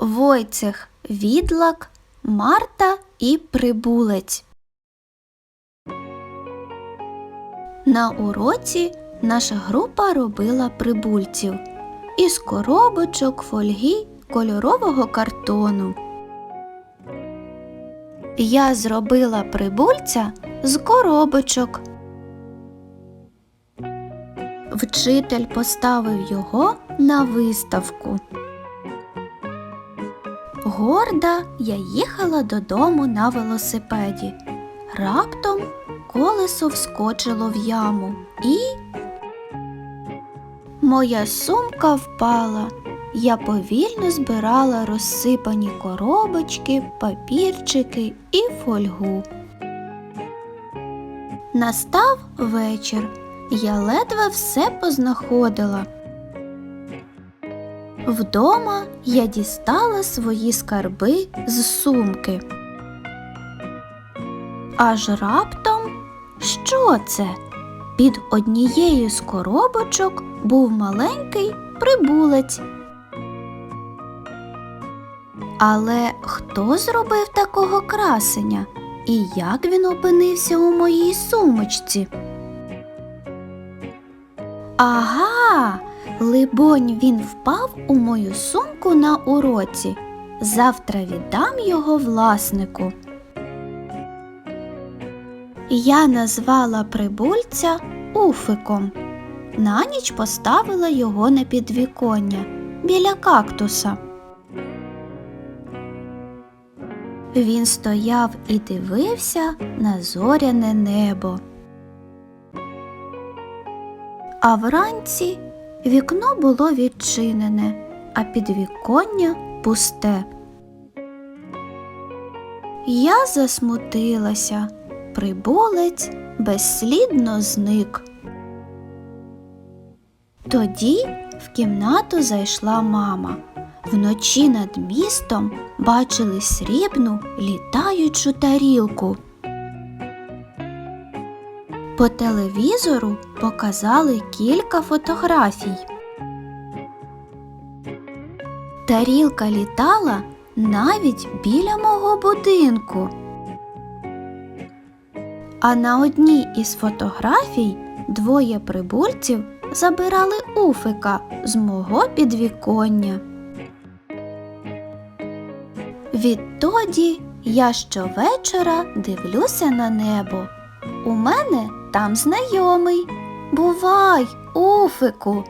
Войцех Відлак, Марта і Прибулець. На уроці наша група робила прибульців із коробочок, фольги, кольорового картону. Я зробила прибульця з коробочок. Вчитель поставив його на виставку. Горда я їхала додому на велосипеді. Раптом колесо вскочило в яму і. Моя сумка впала. Я повільно збирала розсипані коробочки, папірчики і фольгу. Настав вечір. Я ледве все познаходила. Вдома я дістала свої скарби з сумки. Аж раптом що це? Під однією з коробочок був маленький прибулець. Але хто зробив такого красення і як він опинився у моїй сумочці? Ага, либонь, він впав у мою сумку на уроці. Завтра віддам його власнику. Я назвала прибульця Уфиком. На ніч поставила його на підвіконня біля кактуса. Він стояв і дивився на зоряне небо. А вранці вікно було відчинене, а підвіконня пусте. Я засмутилася, прибулець безслідно зник. Тоді в кімнату зайшла мама. Вночі над містом бачили срібну літаючу тарілку. По телевізору показали кілька фотографій. Тарілка літала навіть біля мого будинку. А на одній із фотографій двоє прибульців забирали уфика з мого підвіконня. Відтоді я щовечора дивлюся на небо. У мене там знайомий. Бувай, уфику.